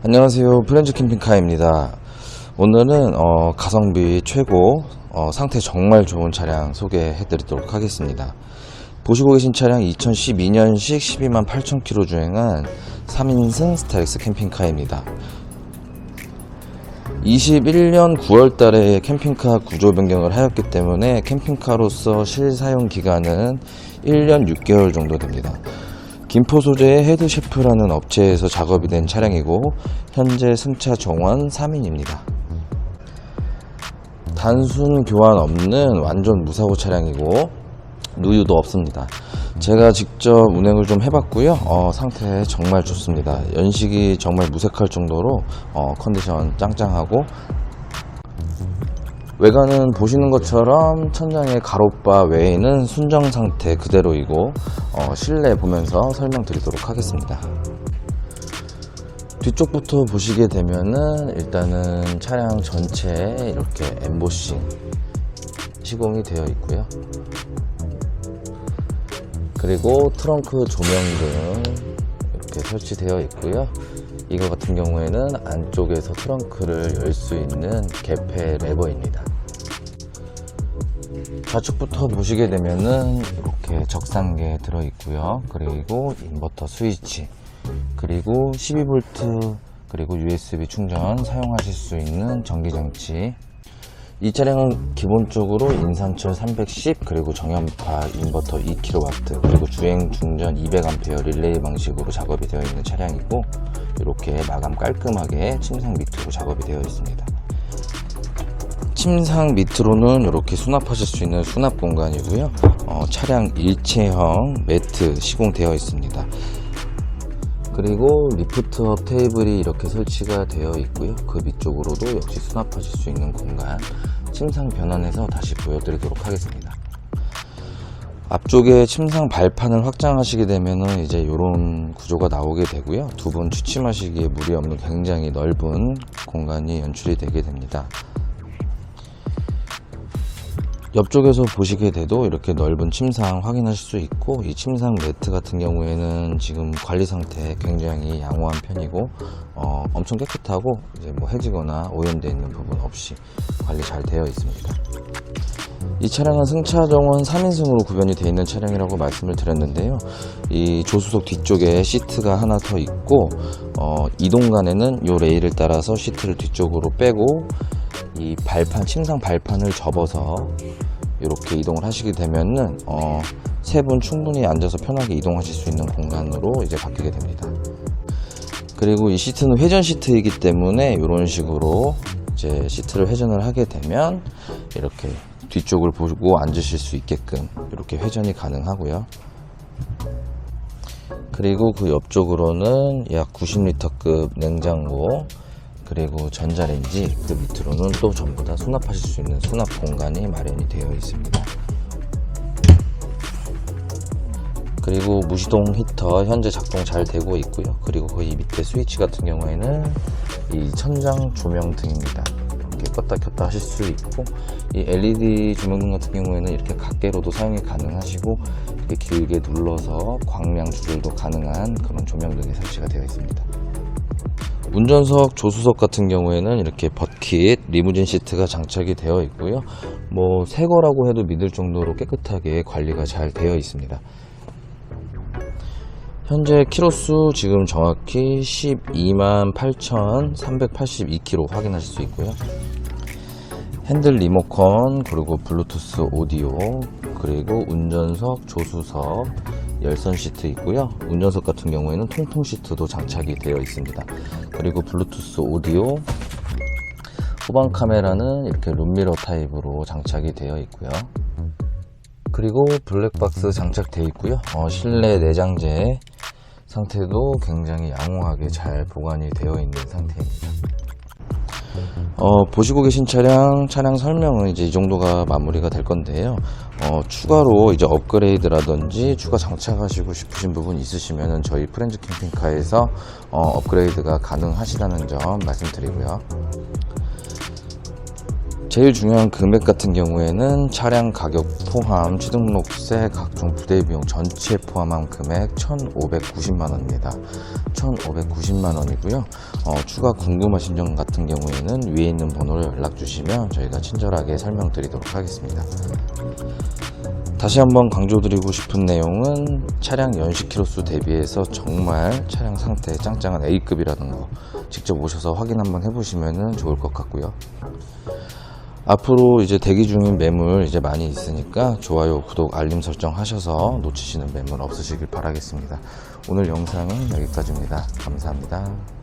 안녕하세요. 프렌즈 캠핑카입니다. 오늘은 어, 가성비 최고, 어, 상태 정말 좋은 차량 소개해 드리도록 하겠습니다. 보시고 계신 차량 2012년식 12만 8천 킬로 주행한 3인승 스타렉스 캠핑카입니다. 21년 9월 달에 캠핑카 구조 변경을 하였기 때문에 캠핑카로서 실사용 기간은 1년 6개월 정도 됩니다. 김포 소재의 헤드 셰프라는 업체에서 작업이 된 차량이고 현재 승차 정원 3인입니다. 단순 교환 없는 완전 무사고 차량이고 누유도 없습니다. 제가 직접 운행을 좀 해봤고요. 어, 상태 정말 좋습니다. 연식이 정말 무색할 정도로 어, 컨디션 짱짱하고 외관은 보시는 것처럼 천장의 가로바 외에는 순정 상태 그대로이고 어, 실내 보면서 설명드리도록 하겠습니다. 뒤쪽부터 보시게 되면은 일단은 차량 전체에 이렇게 엠보싱 시공이 되어 있고요. 그리고 트렁크 조명 등 이렇게 설치되어 있고요. 이거 같은 경우에는 안쪽에서 트렁크를 열 수 있는 개폐 레버입니다. 좌측부터 보시게 되면은 이렇게 적상계 들어 있고요. 그리고 인버터 스위치, 그리고 12V 그리고 USB 충전 사용하실 수 있는 전기장치. 이 차량은 기본적으로 인산철 310 그리고 정연파 인버터 2kW 그리고 주행 중전 200A 릴레이 방식으로 작업이 되어 있는 차량이고 이렇게 마감 깔끔하게 침상 밑으로 작업이 되어 있습니다. 침상 밑으로는 이렇게 수납하실 수 있는 수납 공간이고요. 어, 차량 일체형 매트 시공되어 있습니다. 그리고 리프트업 테이블이 이렇게 설치가 되어 있고요. 그 밑쪽으로도 역시 수납하실 수 있는 공간. 침상 변환해서 다시 보여드리도록 하겠습니다. 앞쪽에 침상 발판을 확장하시게 되면은 이제 이런 구조가 나오게 되고요. 두 분 취침하시기에 무리 없는 굉장히 넓은 공간이 연출이 되게 됩니다. 옆쪽에서 보시게 돼도 이렇게 넓은 침상 확인하실 수 있고 이 침상 매트 같은 경우에는 지금 관리 상태 굉장히 양호한 편이고 어, 엄청 깨끗하고 이제 뭐 해지거나 오염되어 있는 부분 없이 관리 잘 되어 있습니다. 이 차량은 승차 정원 3인승으로 구변이 되어 있는 차량이라고 말씀을 드렸는데요. 이 조수석 뒤쪽에 시트가 하나 더 있고 어, 이동간에는 이 레일을 따라서 시트를 뒤쪽으로 빼고 이 발판 침상 발판을 접어서 이렇게 이동을 하시게 되면은 어, 세 분 충분히 앉아서 편하게 이동하실 수 있는 공간으로 이제 바뀌게 됩니다. 그리고 이 시트는 회전 시트이기 때문에 이런 식으로 이제 시트를 회전을 하게 되면 이렇게 뒤쪽을 보고 앉으실 수 있게끔 이렇게 회전이 가능하고요. 그리고 그 옆쪽으로는 약 90리터급 냉장고 그리고 전자레인지 그 밑으로는 또 전부 다 수납하실 수 있는 수납 공간이 마련이 되어 있습니다. 그리고 무시동 히터 현재 작동 잘 되고 있고요. 그리고 거기 밑에 스위치 같은 경우에는 이 천장 조명 등입니다. 이렇게 껐다 켰다 하실 수 있고 이 LED 조명등 같은 경우에는 이렇게 각계로도 사용이 가능하시고 이렇게 길게 눌러서 광량 조절도 가능한 그런 조명등이 설치가 되어 있습니다. 운전석 조수석 같은 경우에는 이렇게 버킷 리무진 시트가 장착이 되어 있고요. 뭐 새 거라고 해도 믿을 정도로 깨끗하게 관리가 잘 되어 있습니다. 현재 키로수 지금 정확히 12만 8,382km 확인하실 수 있고요. 핸들 리모컨 그리고 블루투스 오디오 그리고 운전석 조수석 열선 시트 있고요. 운전석 같은 경우에는 통풍 시트도 장착이 되어 있습니다. 그리고 블루투스 오디오 후방 카메라는 이렇게 룸미러 타입으로 장착이 되어 있고요. 그리고 블랙박스 장착되어 있고요. 어, 실내 내장재 상태도 굉장히 양호하게 잘 보관이 되어 있는 상태입니다. 어, 보시고 계신 차량, 차량 설명은 이제 이 정도가 마무리가 될 건데요. 어, 추가로 이제 업그레이드라든지 추가 장착하시고 싶으신 부분 있으시면은 저희 프렌즈 캠핑카에서 어, 업그레이드가 가능하시다는 점 말씀드리고요. 제일 중요한 금액 같은 경우에는 차량 가격 포함 취등록세 각종 부대 비용 전체 포함한 금액 1,590만 원입니다. 8,590만 원이고요. 어, 추가 궁금하신 점 같은 경우에는 위에 있는 번호로 연락 주시면 저희가 친절하게 설명드리도록 하겠습니다. 다시 한번 강조드리고 싶은 내용은 차량 연식 키로수 대비해서 정말 차량 상태 짱짱한 A급이라는 거 직접 오셔서 확인 한번 해보시면 좋을 것 같고요. 앞으로 이제 대기 중인 매물 이제 많이 있으니까 좋아요, 구독, 알림 설정 하셔서 놓치시는 매물 없으시길 바라겠습니다. 오늘 영상은 여기까지입니다. 감사합니다.